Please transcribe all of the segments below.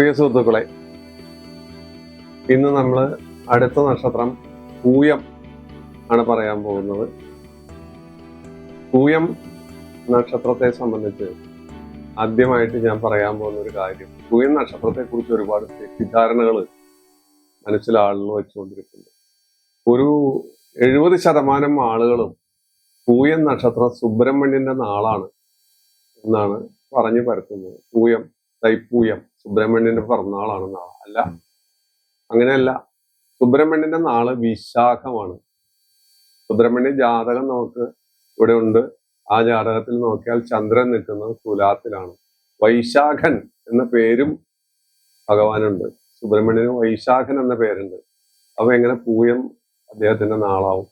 പ്രിയ സുഹൃത്തുക്കളെ ഇന്ന് നമ്മൾ അടുത്ത നക്ഷത്രം പൂയം ആണ് പറയാൻ പോകുന്നത്. പൂയം നക്ഷത്രത്തെ സംബന്ധിച്ച് ആദ്യമായിട്ട് ഞാൻ പറയാൻ പോകുന്ന ഒരു കാര്യം പൂയം നക്ഷത്രത്തെ കുറിച്ച് ഒരുപാട് തെറ്റിദ്ധാരണകൾ മനസ്സിൽ ആളുകൾ വെച്ചുകൊണ്ടിരിക്കുന്നു ഒരു എഴുപത് ശതമാനം ആളുകളും പൂയം നക്ഷത്രം സുബ്രഹ്മണ്യന്റെ നാളാണ് എന്നാണ് പറഞ്ഞു പരത്തുന്നത്. പൂയം തൈപ്പൂയം. സുബ്രഹ്മണ്യന്റെ പിറന്നാളാണ് നാളെ. അല്ല അങ്ങനെയല്ല. സുബ്രഹ്മണ്യന്റെ നാൾ വിശാഖമാണ്. സുബ്രഹ്മണ്യ ജാതകം നമുക്ക് ഇവിടെ ഉണ്ട്. ആ ജാതകത്തിൽ നോക്കിയാൽ ചന്ദ്രൻ നിൽക്കുന്നത് തുലാത്തിലാണ്. വൈശാഖൻ എന്ന പേരും ഭഗവാനുണ്ട്. സുബ്രഹ്മണ്യന് വൈശാഖൻ എന്ന പേരുണ്ട്. അപ്പൊ എങ്ങനെ പൂയം അദ്ദേഹത്തിന്റെ നാളാവും?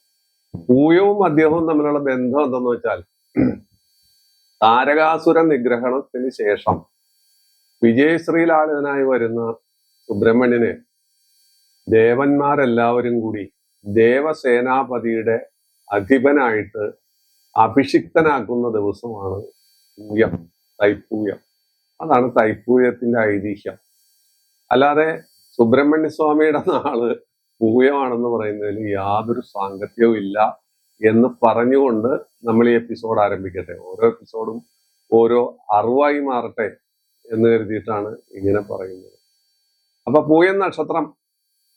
പൂയവും അദ്ദേഹവും തമ്മിലുള്ള ബന്ധം എന്തെന്ന് വെച്ചാൽ താരകാസുര നിഗ്രഹണത്തിന് ശേഷം വിജയശ്രീലാളിതനായി വരുന്ന സുബ്രഹ്മണ്യനെ ദേവന്മാരെല്ലാവരും കൂടി ദേവസേനാപതിയുടെ അധിപനായിട്ട് അഭിഷിക്തനാക്കുന്ന ദിവസമാണ് പൂയം തൈപ്പൂയം. അതാണ് തൈപ്പൂയത്തിന്റെ ഐതിഹ്യം. അല്ലാതെ സുബ്രഹ്മണ്യ സ്വാമിയുടെ നാൾ പൂയമാണെന്ന് പറയുന്നതിൽ യാതൊരു സാങ്കത്യവും ഇല്ല എന്ന് പറഞ്ഞുകൊണ്ട് നമ്മൾ ഈ എപ്പിസോഡ് ആരംഭിക്കട്ടെ. ഓരോ എപ്പിസോഡും ഓരോ അറിവായി മാറട്ടെ. എന്ന് കരുതിയിട്ടാണ് ഇങ്ങനെ പറയുന്നത്. അപ്പൊ പൂയൻ നക്ഷത്രം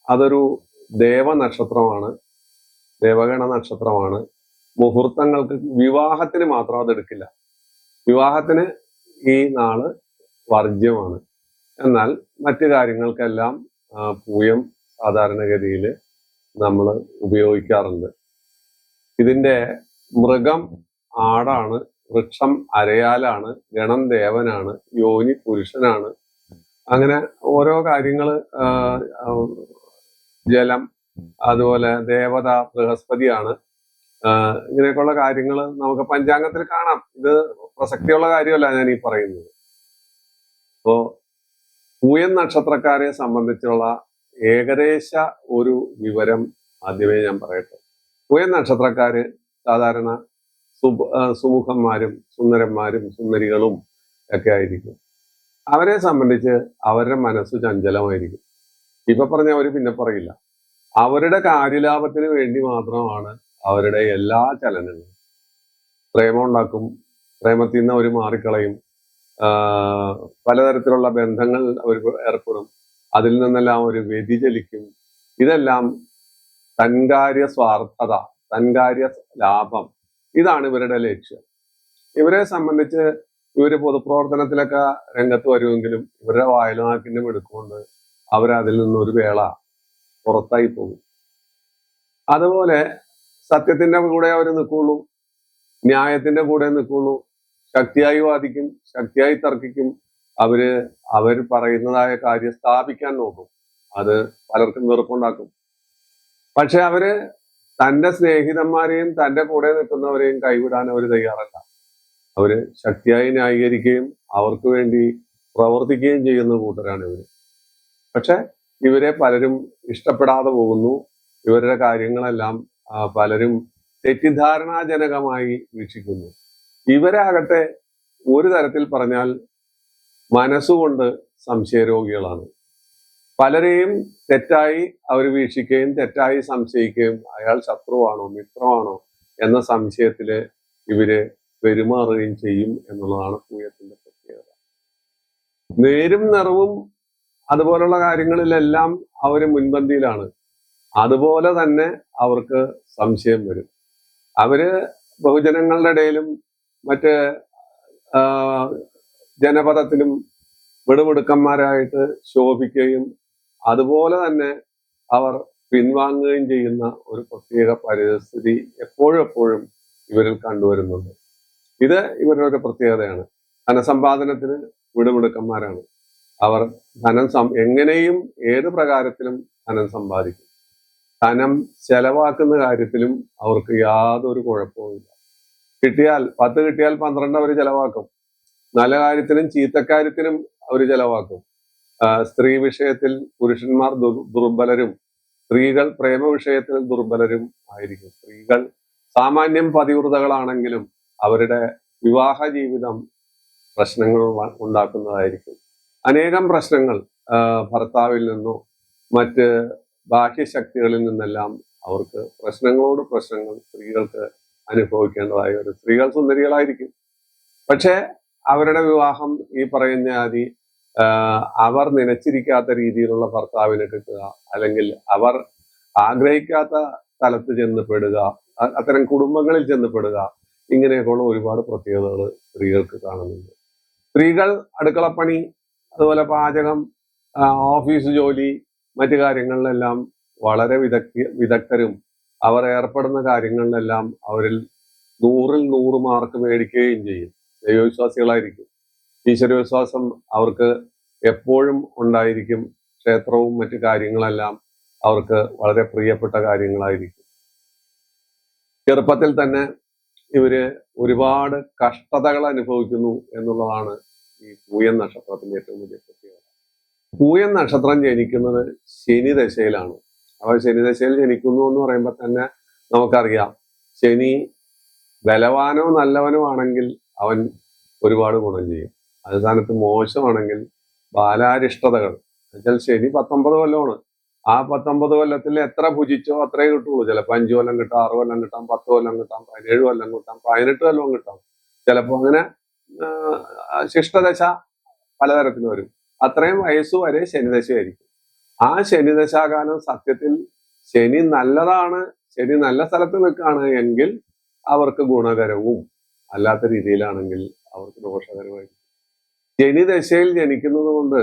അതൊരു ദേവ നക്ഷത്രമാണ് ദേവഗണ നക്ഷത്രമാണ്. മുഹൂർത്തങ്ങൾക്ക് വിവാഹത്തിന് മാത്രം അതെടുക്കില്ല. വിവാഹത്തിന് ഈ നാൾ വർജ്യമാണ്. എന്നാൽ മറ്റു കാര്യങ്ങൾക്കെല്ലാം പൂയം സാധാരണഗതിയിൽ നമ്മൾ ഉപയോഗിക്കാറുണ്ട്. ഇതിന്റെ മൃഗം ആടാണ് വൃക്ഷം അരയാലാണ് ഗണം ദേവനാണ് യോനി പുരുഷനാണ്. അങ്ങനെ ഓരോ ആ, ജലം അതുപോലെ ദേവത ബൃഹസ്പതിയാണ്. ഇങ്ങനെയൊക്കെയുള്ള കാര്യങ്ങൾ നമുക്ക് പഞ്ചാംഗത്തിൽ കാണാം. ഇത് പ്രസക്തിയുള്ള കാര്യമല്ല ഞാൻ ഈ പറയുന്നത്. അപ്പോ പൂയൻ നക്ഷത്രക്കാരെ സംബന്ധിച്ചുള്ള ഏകദേശ ഒരു വിവരം ആദ്യമേ ഞാൻ പറയട്ടെ. പൂയൻ നക്ഷത്രക്കാര് സാധാരണ സുമുഖന്മാരും സുന്ദരന്മാരും സുന്ദരികളും ഒക്കെ ആയിരിക്കും. അവരെ സംബന്ധിച്ച് അവരുടെ മനസ്സ് ചഞ്ചലമായിരിക്കും. ഇപ്പൊ പറഞ്ഞ അവർ പിന്നെ പറയില്ല. അവരുടെ കാര്യലാഭത്തിന് വേണ്ടി മാത്രമാണ് അവരുടെ എല്ലാ ചലനങ്ങളും. പ്രേമം ഉണ്ടാക്കും പ്രേമത്തിൽ നിന്ന് അവർ മാറിക്കളയും പലതരത്തിലുള്ള ബന്ധങ്ങൾ അവർ ഏർപ്പെടും അതിൽ നിന്നെല്ലാം അവർ വ്യതിചലിക്കും. ഇതെല്ലാം തൻകാര്യ സ്വാർത്ഥത തൻകാര്യ ലാഭം ഇതാണ് ഇവരുടെ ലക്ഷ്യം. ഇവരെ സംബന്ധിച്ച് ഇവർ പൊതുപ്രവർത്തനത്തിലൊക്കെ രംഗത്ത് വരുമെങ്കിലും ഇവരുടെ വായനാക്കിന്റെ എടുക്കുകൊണ്ട് അവരതിൽ നിന്നൊരു വേള പുറത്തായി പോകും. അതുപോലെ സത്യത്തിന്റെ കൂടെ അവർ നിൽക്കുള്ളൂ ന്യായത്തിന്റെ കൂടെ നിൽക്കുള്ളൂ ശക്തിയായി വാദിക്കും ശക്തിയായി തർക്കിക്കും അവർ അവർ പറയുന്നതായ കാര്യം സ്ഥാപിക്കാൻ നോക്കും. അത് പലർക്കും വെറുപ്പുണ്ടാക്കും. പക്ഷെ അവർ തന്റെ സ്നേഹിതന്മാരെയും തന്റെ കൂടെ നിൽക്കുന്നവരെയും കൈവിടാൻ അവർ തയ്യാറല്ല. അവർ ശക്തിയായി ന്യായീകരിക്കുകയും അവർക്ക് വേണ്ടി പ്രവർത്തിക്കുകയും ചെയ്യുന്ന കൂട്ടരാണ് ഇവർ. പക്ഷെ ഇവരെ പലരും ഇഷ്ടപ്പെടാതെ പോകുന്നു. ഇവരുടെ കാര്യങ്ങളെല്ലാം പലരും തെറ്റിദ്ധാരണാജനകമായി വീക്ഷിക്കുന്നു. ഇവരാകട്ടെ ഒരു തരത്തിൽ പറഞ്ഞാൽ മനസ്സുകൊണ്ട് സംശയരോഗികളാണ്. പലരെയും തെറ്റായി അവർ വീക്ഷിക്കുകയും തെറ്റായി സംശയിക്കുകയും അയാൾ ശത്രുവാണോ മിത്രമാണോ എന്ന സംശയത്തിൽ ഇവർ പെരുമാറുകയും ചെയ്യും എന്നുള്ളതാണ് പൂയത്തിന്റെ പ്രത്യേകത. നേരും നിറവും അതുപോലുള്ള കാര്യങ്ങളിലെല്ലാം അവർ മുൻപന്തിയിലാണ്. അതുപോലെ തന്നെ അവർക്ക് സംശയം വരും. അവർ ബഹുജനങ്ങളുടെ ഇടയിലും മറ്റ് ജനപദത്തിലും വിടുമിടുക്കന്മാരായിട്ട് ശോഭിക്കുകയും അതുപോലെ തന്നെ അവർ പിൻവാങ്ങുകയും ചെയ്യുന്ന ഒരു പ്രത്യേക പരിസ്ഥിതി എപ്പോഴും എപ്പോഴും ഇവരിൽ കണ്ടുവരുന്നുണ്ട്. ഇത് ഇവരുടെ ഒരു പ്രത്യേകതയാണ്. ധനസമ്പാദനത്തിന് വിടുമിടുക്കന്മാരാണ്. അവർ ധനം സം എങ്ങനെയും ഏത് പ്രകാരത്തിലും ധനം സമ്പാദിക്കും. ധനം ചെലവാക്കുന്ന കാര്യത്തിലും അവർക്ക് യാതൊരു കുഴപ്പവുമില്ല കിട്ടിയാൽ പത്ത് കിട്ടിയാൽ പന്ത്രണ്ട് അവർ ചെലവാക്കും. നല്ല കാര്യത്തിനും ചീത്തക്കാര്യത്തിനും അവർ ചെലവാക്കും. സ്ത്രീ വിഷയത്തിൽ പുരുഷന്മാർ ദുർ- ദുർബലരും സ്ത്രീകൾ പ്രേമ വിഷയത്തിൽ ദുർബലരും ആയിരിക്കും. സ്ത്രീകൾ സാമാന്യം പതിവ്രതകളാണെങ്കിലും അവരുടെ വിവാഹ ജീവിതം പ്രശ്നങ്ങൾ ഉണ്ടാക്കുന്നതായിരിക്കും. അനേകം പ്രശ്നങ്ങൾ ഭർത്താവിൽ നിന്നോ മറ്റ് ബാഹ്യശക്തികളിൽ നിന്നെല്ലാം അവർക്ക് പ്രശ്നങ്ങളോട് പ്രശ്നങ്ങൾ സ്ത്രീകൾക്ക് അനുഭവിക്കേണ്ടതായി വരും സ്ത്രീകൾ സുന്ദരികളായിരിക്കും. പക്ഷേ അവരുടെ വിവാഹം ഈ പറയുന്ന ആദി അവർ നനച്ചിരിക്കാത്ത രീതിയിലുള്ള ഭർത്താവിനെ കിട്ടുക അല്ലെങ്കിൽ അവർ ആഗ്രഹിക്കാത്ത സ്ഥലത്ത് ചെന്ന് പെടുക അത്തരം കുടുംബങ്ങളിൽ ചെന്ന് പെടുക ഇങ്ങനെയൊക്കെയുള്ള ഒരുപാട് പ്രത്യേകതകൾ സ്ത്രീകൾക്ക് കാണുന്നുണ്ട്. സ്ത്രീകൾ അടുക്കളപ്പണി അതുപോലെ പാചകം ഓഫീസ് ജോലി മറ്റു കാര്യങ്ങളിലെല്ലാം വളരെ വിദഗ്ധ വിദഗ്ധരും അവർ ഏർപ്പെടുന്ന കാര്യങ്ങളിലെല്ലാം അവരിൽ നൂറിൽ നൂറ് മാർക്ക് മേടിക്കുകയും ചെയ്യും. ദൈവവിശ്വാസികളായിരിക്കും. ഈശ്വരവിശ്വാസം അവർക്ക് എപ്പോഴും ഉണ്ടായിരിക്കും. ക്ഷേത്രവും മറ്റു കാര്യങ്ങളെല്ലാം അവർക്ക് വളരെ പ്രിയപ്പെട്ട കാര്യങ്ങളായിരിക്കും. ചെറുപ്പത്തിൽ തന്നെ ഇവർ ഒരുപാട് കഷ്ടതകൾ അനുഭവിക്കുന്നു എന്നുള്ളതാണ് ഈ പൂയൻ നക്ഷത്രത്തിന്റെ ഏറ്റവും വലിയ പ്രത്യേകത. പൂയൻ നക്ഷത്രം ജനിക്കുന്നത് ശനി ദശയിലാണ്. അപ്പോൾ ശനി ദശയിൽ ജനിക്കുന്നു എന്ന് പറയുമ്പോൾ തന്നെ നമുക്കറിയാം ശനി ബലവാനോ നല്ലവനോ ആണെങ്കിൽ അവൻ ഒരുപാട് ഗുണം ചെയ്യും. അത് മോശമാണെങ്കിൽ ബാലാരിഷ്ടതകൾ. എന്നുവെച്ചാൽ ശനി പത്തൊമ്പത് കൊല്ലമാണ്. ആ പത്തൊമ്പത് കൊല്ലത്തിൽ എത്ര ഭുജിച്ചോ അത്രേ കിട്ടുള്ളൂ. ചിലപ്പോൾ അഞ്ചു കൊല്ലം കിട്ടാം ആറ് കൊല്ലം കിട്ടാം പത്ത് കൊല്ലം കിട്ടാം പതിനേഴ് കൊല്ലം കിട്ടാം പതിനെട്ട് കൊല്ലം കിട്ടാം. ചിലപ്പോൾ അങ്ങനെ ശിഷ്ടദശ പലതരത്തിൽ വരും. അത്രയും വയസ്സ് വരെ ശനിദശയായിരിക്കും ആ ശനിദശാകാലം സത്യത്തിൽ ശനി നല്ലതാണ് ശനി നല്ല സ്ഥലത്ത് നിൽക്കുകയാണ് എങ്കിൽ അവർക്ക് ഗുണകരവും അല്ലാത്ത രീതിയിലാണെങ്കിൽ അവർക്ക് ദോഷകരമായിരിക്കും. ശനി ദശയിൽ ജനിക്കുന്നത് കൊണ്ട്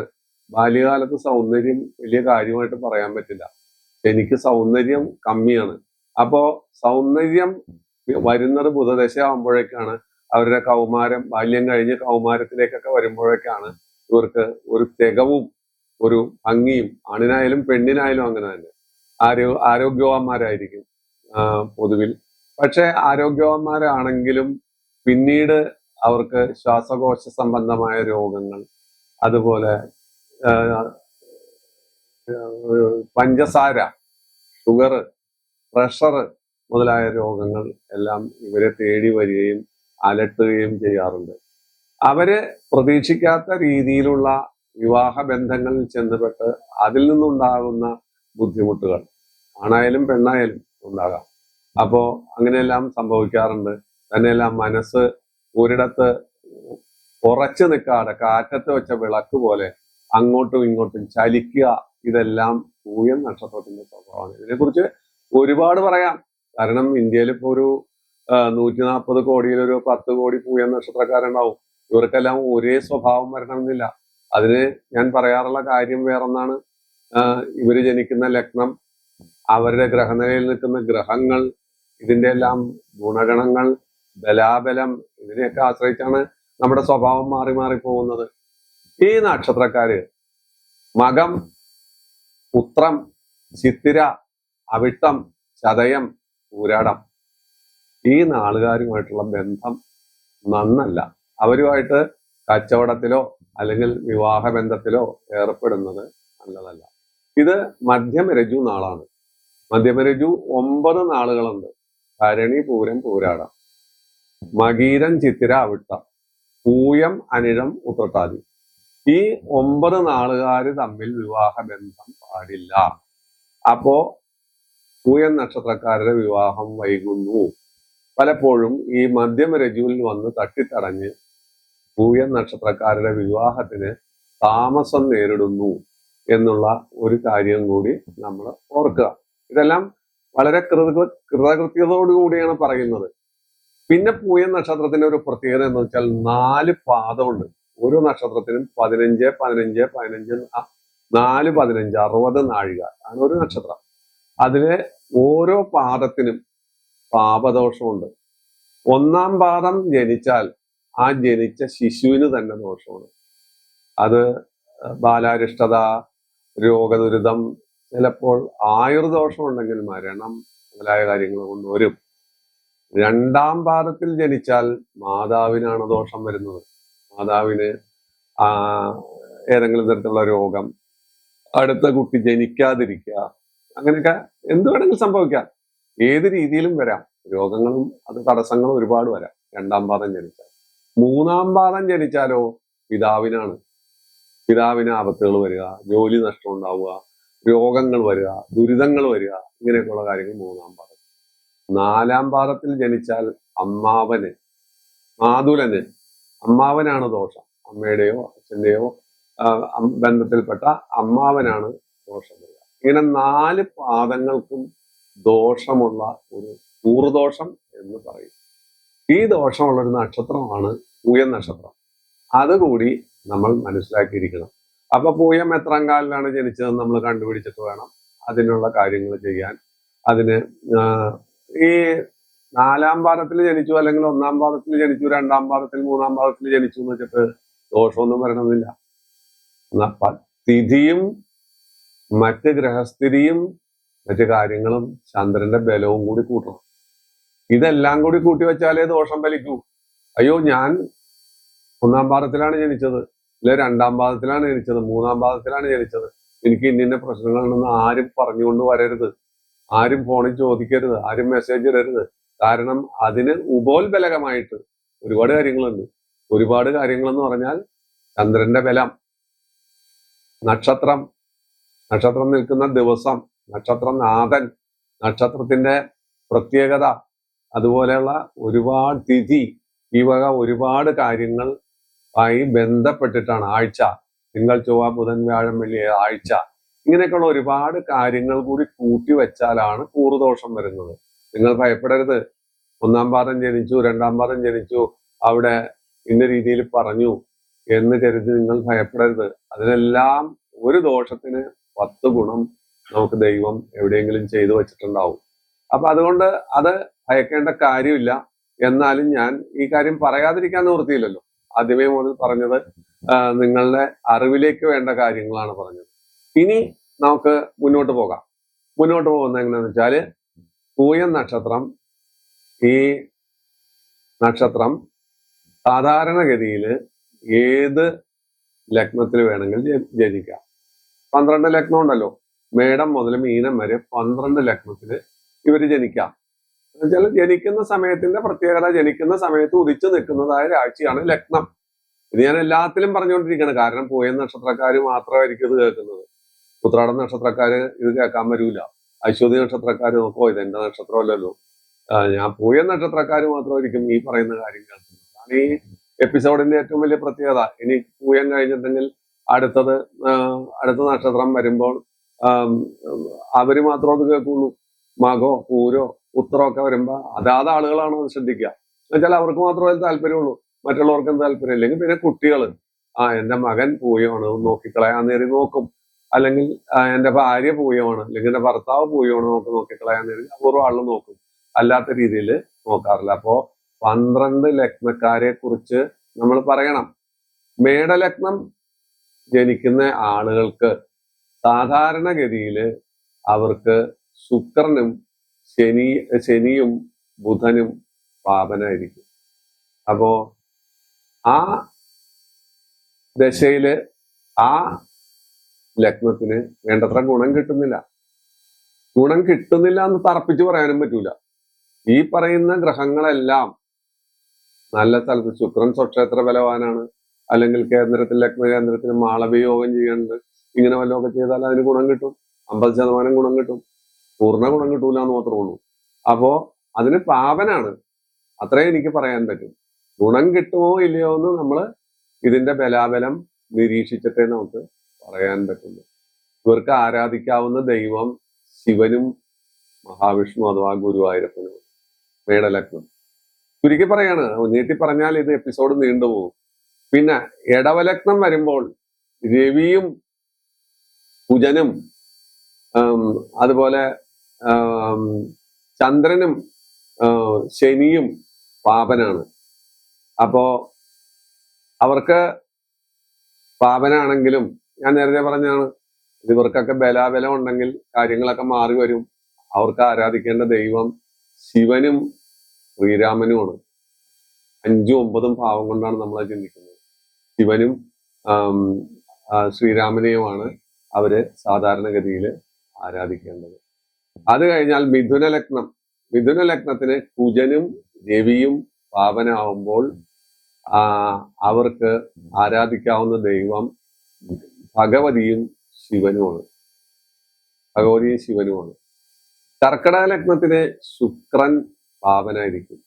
ബാല്യകാലത്ത് സൗന്ദര്യം വലിയ കാര്യമായിട്ട് പറയാൻ പറ്റില്ല. എനിക്ക് സൗന്ദര്യം കമ്മിയാണ്. അപ്പോ സൗന്ദര്യം വരുന്നത് ബുധദശ ആകുമ്പോഴേക്കാണ് അവരുടെ കൗമാരം ബാല്യം കഴിഞ്ഞ് കൗമാരത്തിലേക്കൊക്കെ വരുമ്പോഴേക്കാണ് ഇവർക്ക് ഒരു തികവും ഒരു ഭംഗിയും. ആണിനായാലും പെണ്ണിനായാലും അങ്ങനെ തന്നെ. ആരോ ആരോഗ്യവാന്മാരായിരിക്കും പൊതുവിൽ. പക്ഷെ ആരോഗ്യവാന്മാരാണെങ്കിലും പിന്നീട് അവർക്ക് ശ്വാസകോശ സംബന്ധമായ രോഗങ്ങൾ അതുപോലെ പഞ്ചസാര ഷുഗർ പ്രഷർ മുതലായ രോഗങ്ങൾ എല്ലാം ഇവരെ തേടി വരികയും അലട്ടുകയും ചെയ്യാറുണ്ട്. അവർ പ്രതീക്ഷിക്കാത്ത രീതിയിലുള്ള വിവാഹ ബന്ധങ്ങളിൽ ചെന്നപ്പെട്ട് അതിൽ നിന്നുണ്ടാകുന്ന ബുദ്ധിമുട്ടുകൾ ആണായാലും പെണ്ണായാലും ഉണ്ടാകാം. അപ്പോ അങ്ങനെയെല്ലാം സംഭവിക്കാറുണ്ട്. തന്നെയെല്ലാം മനസ്സ് ഒരിടത്ത് ഉറച്ചു നിൽക്കാതെ കാറ്റത്ത് വെച്ച വിളക്ക് പോലെ അങ്ങോട്ടും ഇങ്ങോട്ടും ചലിക്കുക ഇതെല്ലാം പൂയൻ നക്ഷത്രത്തിന്റെ സ്വഭാവമാണ്. ഇതിനെക്കുറിച്ച് ഒരുപാട് പറയാം. കാരണം ഇന്ത്യയിൽ ഇപ്പോൾ ഒരു നൂറ്റി നാൽപ്പത് കോടിയിൽ ഒരു പത്ത് കോടി പൂയൻ നക്ഷത്രക്കാരുണ്ടാവും. ഇവർക്കെല്ലാം ഒരേ സ്വഭാവം വരണമെന്നില്ല. അതിന് ഞാൻ പറയാറുള്ള കാര്യം വേറൊന്നാണ്. ഇവർ ജനിക്കുന്ന ലഗ്നം അവരുടെ ഗ്രഹനിലയിൽ നിൽക്കുന്ന ഗ്രഹങ്ങൾ ഇതിന്റെ എല്ലാം ഗുണഗണങ്ങൾ ബലാബലം ഇതിനെയൊക്കെ ആശ്രയിച്ചാണ് നമ്മുടെ സ്വഭാവം മാറി മാറി പോകുന്നത്. ഈ നക്ഷത്രക്കാര് മകം പുത്രം ചിത്തിര അവിട്ടം ചതയം പൂരാടം ഈ നാളുകാരുമായിട്ടുള്ള ബന്ധം നന്നല്ല. അവരുമായിട്ട് കച്ചവടത്തിലോ അല്ലെങ്കിൽ വിവാഹ ബന്ധത്തിലോ ഏർപ്പെടുന്നത് നല്ലതല്ല. ഇത് മധ്യമരജു നാളാണ്. മധ്യമരജു ഒമ്പത് നാളുകളുണ്ട്. ഭരണി പൂരം പൂരാടം. മകീരം ചിത്തിര അവിട്ട. പൂയം അനിഴം ഉത്രട്ടാതി. ഈ ഒമ്പത് നാളുകാർ തമ്മിൽ വിവാഹ ബന്ധം പാടില്ല. അപ്പോ പൂയം നക്ഷത്രക്കാരുടെ വിവാഹം വൈകുന്നു. പലപ്പോഴും ഈ മധ്യമ രജുവിൽ വന്ന് തട്ടിത്തടഞ്ഞ് പൂയം നക്ഷത്രക്കാരുടെ വിവാഹത്തിന് താമസം നേരിടുന്നു എന്നുള്ള ഒരു കാര്യം കൂടി നമ്മൾ ഓർക്കുക. ഇതെല്ലാം വളരെ കൃത കൃതകൃത്യതയോടുകൂടിയാണ് പറയുന്നത്. പിന്നെ പൂയ നക്ഷത്രത്തിന്റെ ഒരു പ്രത്യേകത എന്ന് വെച്ചാൽ നാല് പാദമുണ്ട്. ഓരോ നക്ഷത്രത്തിനും പതിനഞ്ച് പതിനഞ്ച് പതിനഞ്ച് നാല് പതിനഞ്ച് അറുപത് നാഴിക. ആണ് ഒരു നക്ഷത്രം. അതിലെ ഓരോ പാദത്തിനും പാപദോഷമുണ്ട്. ഒന്നാം പാദം ജനിച്ചാൽ ആ ജനിച്ച ശിശുവിന് തന്നെ ദോഷമാണ്. അത് ബാലാരിഷ്ടത രോഗദുരിതം ചിലപ്പോൾ ആയുർദോഷം ഉണ്ടെങ്കിൽ മരണം മുതലായ കാര്യങ്ങൾ കൊണ്ടുവരും രണ്ടാം പാദത്തിൽ ജനിച്ചാൽ മാതാവിനാണ് ദോഷം വരുന്നത്. മാതാവിന് ആ ഏതെങ്കിലും തരത്തിലുള്ള രോഗം അടുത്ത കുട്ടി ജനിക്കാതിരിക്കുക അങ്ങനെയൊക്കെ എന്ത് വേണമെങ്കിലും സംഭവിക്കാം. ഏത് രീതിയിലും വരാം. രോഗങ്ങളും അത് തടസ്സങ്ങളും ഒരുപാട് വരാം. രണ്ടാം പാദം ജനിച്ചാൽ. മൂന്നാം പാദം ജനിച്ചാലോ പിതാവിനാണ്. പിതാവിന് ആപത്തുകൾ വരിക ജോലി നഷ്ടം ഉണ്ടാവുക രോഗങ്ങൾ വരിക ദുരിതങ്ങൾ വരിക ഇങ്ങനെയൊക്കെയുള്ള കാര്യങ്ങൾ മൂന്നാം പാദം നാലാം പാദത്തിൽ ജനിച്ചാൽ അമ്മാവന് മാതുലന്. അമ്മാവനാണ് ദോഷം. അമ്മയുടെയോ അച്ഛന്റെയോ ആ, ബന്ധത്തിൽപ്പെട്ട അമ്മാവനാണ് ദോഷം ഇങ്ങനെ നാല് പാദങ്ങൾക്കും ദോഷമുള്ള ഒരു കൂറുദോഷം എന്ന് പറയും. ഈ ദോഷമുള്ള ഒരു നക്ഷത്രമാണ് പൂയം നക്ഷത്രം. അതുകൂടി നമ്മൾ മനസ്സിലാക്കിയിരിക്കണം. അപ്പൊ പൂയം എത്രാം കാലിലാണ് ജനിച്ചതെന്ന് നമ്മൾ കണ്ടുപിടിച്ചിട്ട് വേണം അതിനുള്ള കാര്യങ്ങൾ ചെയ്യാൻ. അതിന് ഈ നാലാം പാദത്തിൽ ജനിച്ചു അല്ലെങ്കിൽ ഒന്നാം പാദത്തിൽ ജനിച്ചു രണ്ടാം പാദത്തിൽ മൂന്നാം പാദത്തിൽ ജനിച്ചു എന്ന് വെച്ചിട്ട് ദോഷമൊന്നും വരണമെന്നില്ല. തിഥിയും മറ്റ് ഗ്രഹസ്ഥിതിയും മറ്റു കാര്യങ്ങളും ചന്ദ്രന്റെ ബലവും കൂടി കൂട്ടണം. ഇതെല്ലാം കൂടി കൂട്ടി വെച്ചാലേ ദോഷം ഫലിക്കൂ. അയ്യോ ഞാൻ ഒന്നാം പാദത്തിലാണ് ജനിച്ചത് അല്ലെ രണ്ടാം പാദത്തിലാണ് ജനിച്ചത് മൂന്നാം പാദത്തിലാണ് ജനിച്ചത്. എനിക്ക് ഇന്ന പ്രശ്നങ്ങളുണ്ടെന്ന് ആരും പറഞ്ഞുകൊണ്ട് വരരുത്. ആരും ഫോണിൽ ചോദിക്കരുത് ആരും മെസ്സേജ് ഇടരുത്. കാരണം അതിന് ഉപോത്ബലകമായിട്ട് ഒരുപാട് കാര്യങ്ങളുണ്ട്. ഒരുപാട് കാര്യങ്ങളെന്ന് പറഞ്ഞാൽ ചന്ദ്രന്റെ ബലം നക്ഷത്രം. നക്ഷത്രം നിൽക്കുന്ന ദിവസം നക്ഷത്ര നാഥൻ നക്ഷത്രത്തിന്റെ പ്രത്യേകത അതുപോലെയുള്ള ഒരുപാട് തിഥി ഈ വക ഒരുപാട് കാര്യങ്ങൾ ആയി ബന്ധപ്പെട്ടിട്ടാണ് ആഴ്ച. നിങ്ങൾ ചൊവ്വ ബുധൻ വ്യാഴം വെള്ളി ആഴ്ച. ഇങ്ങനെയൊക്കെയുള്ള ഒരുപാട് കാര്യങ്ങൾ കൂടി കൂട്ടി വെച്ചാലാണ് കൂറുദോഷം വരുന്നത്. നിങ്ങൾ ഭയപ്പെടരുത്. ഒന്നാം പാദം ജനിച്ചു രണ്ടാം പാദം ജനിച്ചു അവിടെ ഇന്ന രീതിയിൽ പറഞ്ഞു എന്ന് കരുതി നിങ്ങൾ ഭയപ്പെടരുത്. അതിനെല്ലാം ഒരു ദോഷത്തിന് പത്ത് ഗുണം നമുക്ക് ദൈവം എവിടെയെങ്കിലും ചെയ്തു വെച്ചിട്ടുണ്ടാവും. അപ്പൊ അതുകൊണ്ട് അത് ഭയക്കേണ്ട കാര്യമില്ല. എന്നാലും ഞാൻ ഈ കാര്യം പറയാതിരിക്കാൻ നിവൃത്തിയില്ലല്ലോ. ആദ്യമേ മുതൽ പറഞ്ഞത് നിങ്ങളുടെ അറിവിലേക്ക് വേണ്ട കാര്യങ്ങളാണ് പറഞ്ഞത്. ഇനി നമുക്ക് മുന്നോട്ട് പോകാം. മുന്നോട്ട് പോകുന്നത് എങ്ങനെയാന്ന് വെച്ചാൽ പൂയം നക്ഷത്രം ഈ നക്ഷത്രം സാധാരണഗതിയിൽ ഏത് ലഗ്നത്തിൽ വേണമെങ്കിൽ ജനിക്കാം പന്ത്രണ്ട് ലഗ്നം ഉണ്ടല്ലോ. മേടം മുതൽ മീനം വരെ പന്ത്രണ്ട് ലഗ്നത്തിൽ ഇവർ ജനിക്കാം എന്നുവെച്ചാൽ ജനിക്കുന്ന സമയത്തിന്റെ പ്രത്യേകത ജനിക്കുന്ന സമയത്ത് ഉദിച്ചു നിൽക്കുന്നതായ രാശിയാണ് ലഗ്നം. ഇത് ഞാൻ എല്ലാത്തിലും പറഞ്ഞുകൊണ്ടിരിക്കുകയാണ്. കാരണം പൂയ നക്ഷത്രക്കാർ മാത്രമായിരിക്കും ഇത് കേൾക്കുന്നത്. ഉത്രാടം നക്ഷത്രക്കാര് ഇത് കേൾക്കാൻ വരൂല. ഐശ്വര്യ നക്ഷത്രക്കാര് നോക്കോ ഇത് എന്റെ നക്ഷത്രമല്ലല്ലോ. ഞാൻ പൂയ നക്ഷത്രക്കാര് മാത്രമായിരിക്കും ഈ പറയുന്ന കാര്യം കേൾക്കുന്നത്. അതാണ് ഈ എപ്പിസോഡിന്റെ ഏറ്റവും വലിയ പ്രത്യേകത. ഇനി പൂയം കഴിഞ്ഞിട്ടുണ്ടെങ്കിൽ അടുത്തത് അടുത്ത നക്ഷത്രം വരുമ്പോൾ അവർ മാത്രം അത് കേൾക്കുള്ളൂ. മകോ പൂരോ ഉത്തരോ ഒക്കെ വരുമ്പോ അതാത് ആളുകളാണോ അത് ശ്രദ്ധിക്കുക. എന്നുവെച്ചാൽ അവർക്ക് മാത്രമേ താല്പര്യമുള്ളൂ. മറ്റുള്ളവർക്കും താല്പര്യം? ഇല്ലെങ്കിൽ പിന്നെ കുട്ടികൾ ആ എന്റെ മകൻ പൂയമാണ് നോക്കിക്കളയാൻ നേരി നോക്കും. അല്ലെങ്കിൽ എന്റെ ഭാര്യ പൂയമാണ് അല്ലെങ്കിൽ എന്റെ ഭർത്താവ് പൂയമാണ് നമുക്ക് നോക്കിക്കളയാൻ നേരി അപൂർവം ആളും നോക്കും. അല്ലാത്ത രീതിയിൽ നോക്കാറില്ല. അപ്പോ പന്ത്രണ്ട് ലഗ്നക്കാരെ കുറിച്ച് നമ്മൾ പറയണം. മേടലഗ്നം ജനിക്കുന്ന ആളുകൾക്ക് സാധാരണഗതിയിൽ അവർക്ക് ശുക്രനും ശനി ശനിയും ബുധനും പാപനായിരിക്കും. അപ്പോ ആ ദശയിൽ ആ ലഗ്നത്തിന് വേണ്ടത്ര ഗുണം കിട്ടുന്നില്ല. ഗുണം കിട്ടുന്നില്ല എന്ന് തറപ്പിച്ച് പറയാനും പറ്റൂല. ഈ പറയുന്ന ഗ്രഹങ്ങളെല്ലാം നല്ല സ്ഥലത്ത് ശുക്രൻ സ്വക്ഷേത്ര ബലവാനാണ്. അല്ലെങ്കിൽ കേന്ദ്രത്തിൽ ലഗ്ന കേന്ദ്രത്തിന് മാളവിയോഗം ചെയ്യേണ്ടത്. ഇങ്ങനെ വല്ലതൊക്കെ ചെയ്താൽ അതിന് ഗുണം കിട്ടും. അമ്പത് ശതമാനം ഗുണം കിട്ടും. പൂർണ ഗുണം കിട്ടൂല എന്ന് മാത്രമേ ഉള്ളൂ. അപ്പോ അതിന് പാവനാണ് അത്രേ എനിക്ക് പറയാൻ പറ്റും. ഗുണം കിട്ടുമോ ഇല്ലയോ എന്ന് നമ്മൾ ഇതിന്റെ ബലാബലം നിരീക്ഷിച്ചിട്ടേ നമുക്ക് പറയാൻ പറ്റുന്നു. ഇവർക്ക് ആരാധിക്കാവുന്ന ദൈവം ശിവനും മഹാവിഷ്ണു അഥവാ ഗുരുവായൂരപ്പനും മേടലഗ്നം ചുരുക്കി പറയാണ് നീട്ടി പറഞ്ഞാൽ ഇത് എപ്പിസോഡ് നീണ്ടുപോകും. പിന്നെ ഇടവലഗ്നം വരുമ്പോൾ രവിയും കുജനും അതുപോലെ ചന്ദ്രനും ശനിയും പാപനാണ്. അപ്പോ അവർക്ക് പാപനാണെങ്കിലും ഞാൻ നേരത്തെ പറഞ്ഞാണ് ഇവർക്കൊക്കെ ബലാബലം ഉണ്ടെങ്കിൽ കാര്യങ്ങളൊക്കെ മാറി വരും. അവർക്ക് ആരാധിക്കേണ്ട ദൈവം ശിവനും ശ്രീരാമനുമാണ്. അഞ്ചും ഒമ്പതും ഭാവം കൊണ്ടാണ് നമ്മൾ ചിന്തിക്കുന്നത്. ശിവനും ശ്രീരാമനെയുമാണ് അവർ സാധാരണഗതിയിൽ ആരാധിക്കേണ്ടത്. അത് കഴിഞ്ഞാൽ മിഥുന ലഗ്നം. മിഥുന ലഗ്നത്തിന് കുജനും രവിയും പാവനാവുമ്പോൾ അവർക്ക് ആരാധിക്കാവുന്ന ദൈവം ഭഗവതിയും ശിവനുമാണ്. ഭഗവതിയും ശിവനുമാണ്. കർക്കിടക ലഗ്നത്തിന് ശുക്രൻ പാവനായിരിക്കും.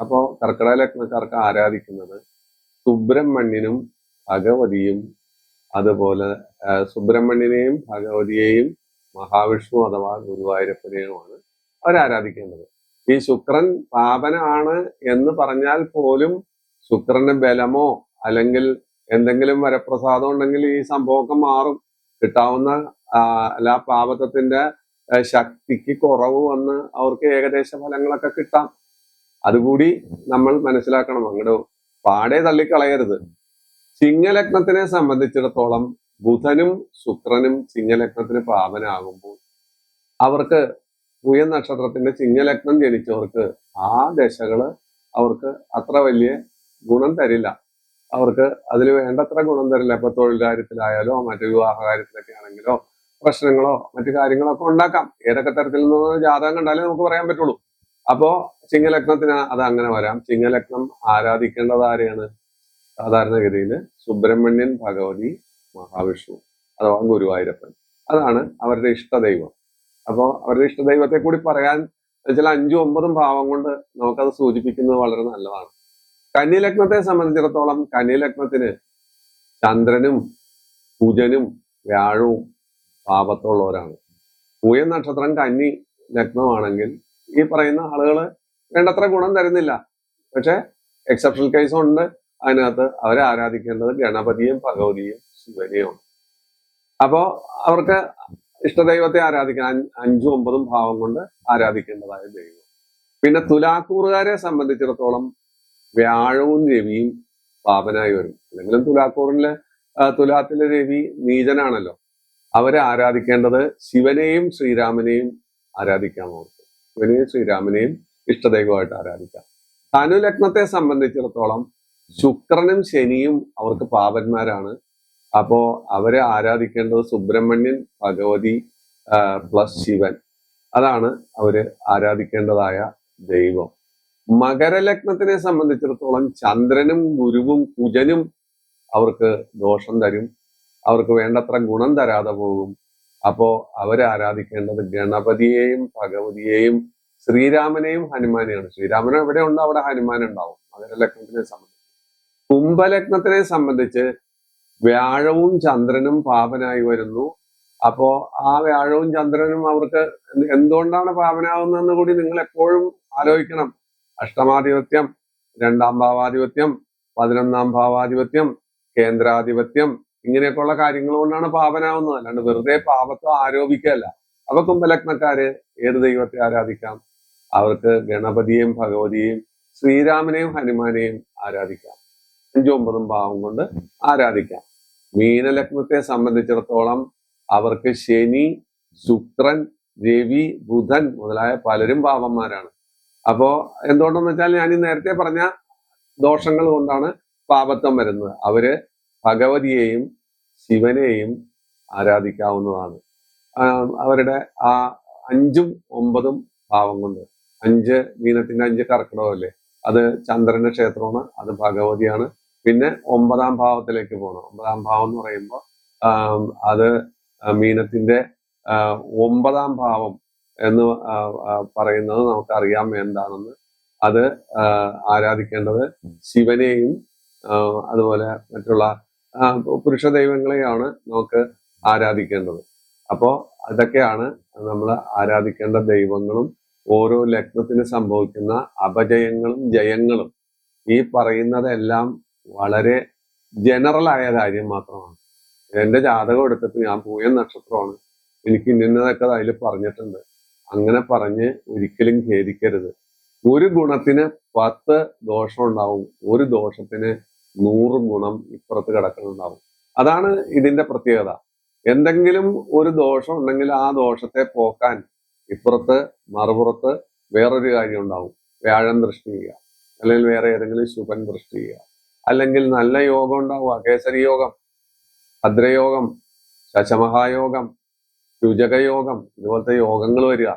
അപ്പോൾ കർക്കിടക ലഗ്നക്കാർക്ക് ആരാധിക്കുന്നത്? സുബ്രഹ്മണ്യനും ഭഗവതിയും അതുപോലെ സുബ്രഹ്മണ്യനെയും ഭഗവതിയെയും മഹാവിഷ്ണു അഥവാ ഗുരുവായൂരപ്പനെയുമാണ് അവരാരാധിക്കേണ്ടത്. ഈ ശുക്രൻ പാപനാണ് എന്ന് പറഞ്ഞാൽ പോലും ശുക്രന് ബലമോ അല്ലെങ്കിൽ എന്തെങ്കിലും വരപ്രസാദം ഉണ്ടെങ്കിൽ ഈ സംഭവമൊക്കെ മാറും. കിട്ടാവുന്ന എല്ലാ അല്ല പാപത്വത്തിന്റെ ശക്തിക്ക് കുറവ് വന്ന് അവർക്ക് ഏകദേശ ഫലങ്ങളൊക്കെ കിട്ടാം. അതുകൂടി നമ്മൾ മനസ്സിലാക്കണം. അങ്ങോട്ട് പാടെ തള്ളിക്കളയരുത്. ചിങ്ങലഗ്നത്തിനെ സംബന്ധിച്ചിടത്തോളം ബുധനും ശുക്രനും ചിങ്ങലഗ്നത്തിന് പാപനാകുമ്പോൾ അവർക്ക് പുയ നക്ഷത്രത്തിന്റെ ചിങ്ങലഗ്നം ജനിച്ചവർക്ക് ആ ദശകൾ അവർക്ക് അത്ര വലിയ ഗുണം തരില്ല. അവർക്ക് അതിൽ വേണ്ടത്ര ഗുണം തരില്ല. ഇപ്പൊ തൊഴിൽ കാര്യത്തിലായാലോ മറ്റു വിവാഹ കാര്യത്തിലൊക്കെ ആണെങ്കിലോ പ്രശ്നങ്ങളോ മറ്റു കാര്യങ്ങളൊക്കെ ഉണ്ടാക്കാം. ഏതൊക്കെ തരത്തിൽ നിന്ന് ജാതകം കണ്ടാലേ നമുക്ക് പറയാൻ പറ്റുള്ളൂ. അപ്പോ ചിങ്ങലഗ്നത്തിന് അത് അങ്ങനെ വരാം. ചിങ്ങലഗ്നം ആരാധിക്കേണ്ടത് ആരെയാണ്? സാധാരണഗതിയിൽ സുബ്രഹ്മണ്യൻ ഭഗവതി മഹാവിഷ്ണു അഥവാ ഗുരുവായൂരപ്പൻ. അതാണ് അവരുടെ ഇഷ്ടദൈവം. അപ്പോൾ അവരുടെ ഇഷ്ടദൈവത്തെ കൂടി പറയാൻ ചില അഞ്ചും ഒമ്പതും ഭാവം കൊണ്ട് നമുക്കത് സൂചിപ്പിക്കുന്നത് വളരെ നല്ലതാണ്. കന്യലഗ്നത്തെ സംബന്ധിച്ചിടത്തോളം കന്യലഗ്നത്തിന് ചന്ദ്രനും കുജനും വ്യാഴവും പാപത്തുള്ളവരാണ് പൂയ നക്ഷത്രം കന്നി ലഗ്നമാണെങ്കിൽ ഈ പറയുന്ന ആളുകൾ വേണ്ടത്ര ഗുണം തരുന്നില്ല. പക്ഷെ എക്സെപ്ഷണൽ കേസ് ഉണ്ട്. അതിനകത്ത് അവരെ ആരാധിക്കേണ്ടത് ഗണപതിയും ഭഗവതിയും ശിവനെയുമാണ് അപ്പോ അവർക്ക് ഇഷ്ടദൈവത്തെ ആരാധിക്കാൻ അഞ്ചും ഒമ്പതും ഭാവം കൊണ്ട് ആരാധിക്കേണ്ടതായ ദൈവം. പിന്നെ തുലാക്കൂറുകാരെ സംബന്ധിച്ചിടത്തോളം വ്യാഴവും രവിയും പാപനായി വരും. അല്ലെങ്കിലും തുലാക്കൂറിലെ തുലാത്തിലെ രവി നീചനാണല്ലോ. അവരെ ആരാധിക്കേണ്ടത് ശിവനെയും ശ്രീരാമനെയും ആരാധിക്കാൻ അവർക്ക്. ശിവനെയും ശ്രീരാമനെയും ഇഷ്ടദൈവമായിട്ട് ആരാധിക്കാം. ധനുലഗ്നത്തെ സംബന്ധിച്ചിടത്തോളം ശുക്രനും ശനിയും അവർക്ക് പാപന്മാരാണ്. അപ്പോ അവരെ ആരാധിക്കേണ്ടത് സുബ്രഹ്മണ്യൻ ഭഗവതി പ്ലസ് ശിവൻ. അതാണ് അവർ ആരാധിക്കേണ്ടതായ ദൈവം. മകരലഗ്നത്തിനെ സംബന്ധിച്ചിടത്തോളം ചന്ദ്രനും ഗുരുവും കുജനും അവർക്ക് ദോഷം തരും. അവർക്ക് വേണ്ടത്ര ഗുണം തരാതെ പോകും. അപ്പോ അവരെ ആരാധിക്കേണ്ടത് ഗണപതിയെയും ഭഗവതിയെയും ശ്രീരാമനെയും ഹനുമാനെയാണ്. ശ്രീരാമൻ എവിടെ ഉണ്ടോ അവിടെ ഹനുമാൻ ഉണ്ടാവും മകരലഗ്നത്തിനെ സംബന്ധിച്ച്. കുംഭലഗ്നത്തിനെ സംബന്ധിച്ച് വ്യാഴവും ചന്ദ്രനും പാപനായി വരുന്നു. അപ്പോ ആ വ്യാഴവും ചന്ദ്രനും അവർക്ക് എന്തുകൊണ്ടാണ് പാപനാവുന്നതെന്ന് കൂടി നിങ്ങൾ എപ്പോഴും ആലോചിക്കണം. അഷ്ടമാധിപത്യം രണ്ടാം ഭാവാധിപത്യം പതിനൊന്നാം ഭാവാധിപത്യം കേന്ദ്രാധിപത്യം ഇങ്ങനെയൊക്കെയുള്ള കാര്യങ്ങൾ കൊണ്ടാണ് പാപനാവുന്നത്. അല്ലാണ്ട് വെറുതെ പാപത്വം ആരോപിക്കുകയല്ല. അപ്പൊ കുംഭലഗ്നക്കാര് ഏത് ദൈവത്തെ ആരാധിക്കാം? അവർക്ക് ഗണപതിയെയും ഭഗവതിയെയും ശ്രീരാമനെയും ഹനുമാനെയും ആരാധിക്കാം. അഞ്ചും ഒമ്പതും ഭാവം കൊണ്ട് ആരാധിക്കാം. മീനലഗ്നത്തെ സംബന്ധിച്ചിടത്തോളം അവർക്ക് ശനി ശുക്രൻ രവി ബുധൻ മുതലായ പലരും പാപന്മാരാണ്. അപ്പോ എന്തുകൊണ്ടെന്ന് വെച്ചാൽ ഞാൻ ഈ നേരത്തെ പറഞ്ഞ ദോഷങ്ങൾ കൊണ്ടാണ് പാപത്വം വരുന്നത്. അവർ ഭഗവതിയെയും ശിവനെയും ആരാധിക്കാവുന്നതാണ്. അവരുടെ ആ അഞ്ചും ഒമ്പതും ഭാവം കൊണ്ട്. അഞ്ച് മീനത്തിന്റെ അഞ്ച് കർക്കിടകമല്ലേ അത് ചന്ദ്രന്റെ ക്ഷേത്രമാണ് അത് ഭഗവതിയാണ്. പിന്നെ ഒമ്പതാം ഭാവത്തിലേക്ക് പോകണം ഒമ്പതാം ഭാവം എന്ന് പറയുമ്പോൾ അത് മീനത്തിന്റെ ഒമ്പതാം ഭാവം എന്ന് പറയുന്നത് നമുക്കറിയാം എന്താണെന്ന്. അത് ആരാധിക്കേണ്ടത് ശിവനെയും അതുപോലെ മറ്റുള്ള പുരുഷ ദൈവങ്ങളെയാണ് നമുക്ക് ആരാധിക്കേണ്ടത്. അപ്പോ അതൊക്കെയാണ് നമ്മൾ ആരാധിക്കേണ്ട ദൈവങ്ങളും ഓരോ ലഗ്നത്തിന് സംഭവിക്കുന്ന അപജയങ്ങളും ജയങ്ങളും. ഈ പറയുന്നതെല്ലാം വളരെ ജനറൽ ആയ കാര്യം മാത്രമാണ്. എന്റെ ജാതകം എടുത്തിട്ട് ഞാൻ പൂയ നക്ഷത്രമാണ്. എനിക്ക് ഇന്നതൊക്കെ അതിൽ പറഞ്ഞിട്ടുണ്ട്. അങ്ങനെ പറഞ്ഞ് ഒരിക്കലും ഖേദിക്കരുത്. ഒരു ഗുണത്തിന് പത്ത് ദോഷം ഉണ്ടാവും ഒരു ദോഷത്തിന് നൂറ് ഗുണം ഇപ്പുറത്ത് കിടക്കുന്നുണ്ടാവും അതാണ് ഇതിന്റെ പ്രത്യേകത. എന്തെങ്കിലും ഒരു ദോഷം ഉണ്ടെങ്കിൽ ആ ദോഷത്തെ പോക്കാൻ ഇപ്പുറത്ത് മറുപുറത്ത് വേറൊരു കാര്യം ഉണ്ടാവും വ്യാഴം ദൃഷ്ടി ചെയ്യുക. അല്ലെങ്കിൽ വേറെ ഏതെങ്കിലും ശുഭൻ ദൃഷ്ടി ചെയ്യുക. അല്ലെങ്കിൽ നല്ല യോഗം ഉണ്ടാവുക. കേസരി യോഗം ഭദ്രയോഗം ശശമഹായോഗം രുചകയോഗം ഇതുപോലത്തെ യോഗങ്ങൾ വരിക.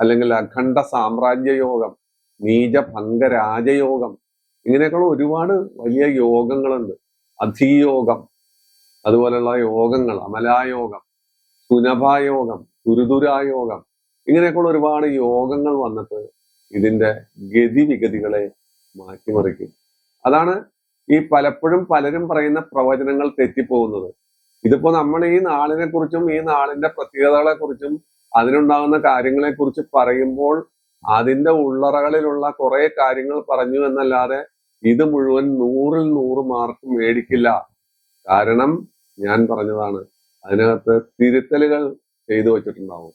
അല്ലെങ്കിൽ അഖണ്ഡ സാമ്രാജ്യ യോഗം നീചഭംഗ രാജയോഗം ഇങ്ങനെയൊക്കെയുള്ള ഒരുപാട് വലിയ യോഗങ്ങളുണ്ട്. അധിയോഗം അതുപോലെയുള്ള യോഗങ്ങൾ അമലായോഗം സുനഭായോഗം തുരുതുരായോഗം ഇങ്ങനെയൊക്കെയുള്ള ഒരുപാട് യോഗങ്ങൾ വന്നിട്ട് ഇതിന്റെ ഗതിവിഗതികളെ മാറ്റിമറിക്കും. അതാണ് ഈ പലപ്പോഴും പലരും പറയുന്ന പ്രവചനങ്ങൾ തെറ്റിപ്പോകുന്നത്. ഇതിപ്പോ നമ്മൾ ഈ നാളിനെ കുറിച്ചും ഈ നാളിന്റെ പ്രത്യേകതകളെ കുറിച്ചും അതിനുണ്ടാകുന്ന കാര്യങ്ങളെ കുറിച്ച് പറയുമ്പോൾ അതിന്റെ ഉള്ളറകളിലുള്ള കുറെ കാര്യങ്ങൾ പറഞ്ഞു എന്നല്ലാതെ ഇത് മുഴുവൻ നൂറിൽ നൂറ് മാർക്ക് മേടിക്കില്ല. കാരണം ഞാൻ പറഞ്ഞതാണ് അതിനകത്ത് തിരുത്തലുകൾ ചെയ്തു വെച്ചിട്ടുണ്ടാവും.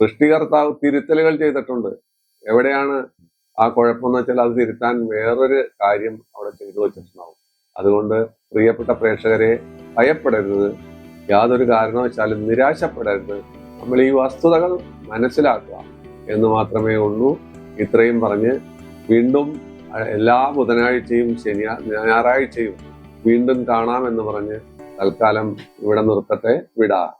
സൃഷ്ടികർത്താവ് തിരുത്തലുകൾ ചെയ്തിട്ടുണ്ട്. എവിടെയാണ് ആ കുഴപ്പമെന്ന് വെച്ചാൽ അത് തിരുത്താൻ വേറൊരു കാര്യം അവിടെ ചെയ്തു വെച്ചിട്ടുണ്ടാവും. അതുകൊണ്ട് പ്രിയപ്പെട്ട പ്രേക്ഷകരെ ഭയപ്പെടരുത്. യാതൊരു കാരണവശാലും നിരാശപ്പെടരുത്. നമ്മൾ ഈ വസ്തുതകൾ മനസ്സിലാക്കുക എന്ന് മാത്രമേ ഉള്ളൂ. ഇത്രയും പറഞ്ഞ് വീണ്ടും എല്ലാ ബുധനാഴ്ചയും ശനിയാ ഞായറാഴ്ചയും വീണ്ടും കാണാമെന്ന് പറഞ്ഞ് തൽക്കാലം ഇവിടെ നിർത്തട്ടെ. വിടാം.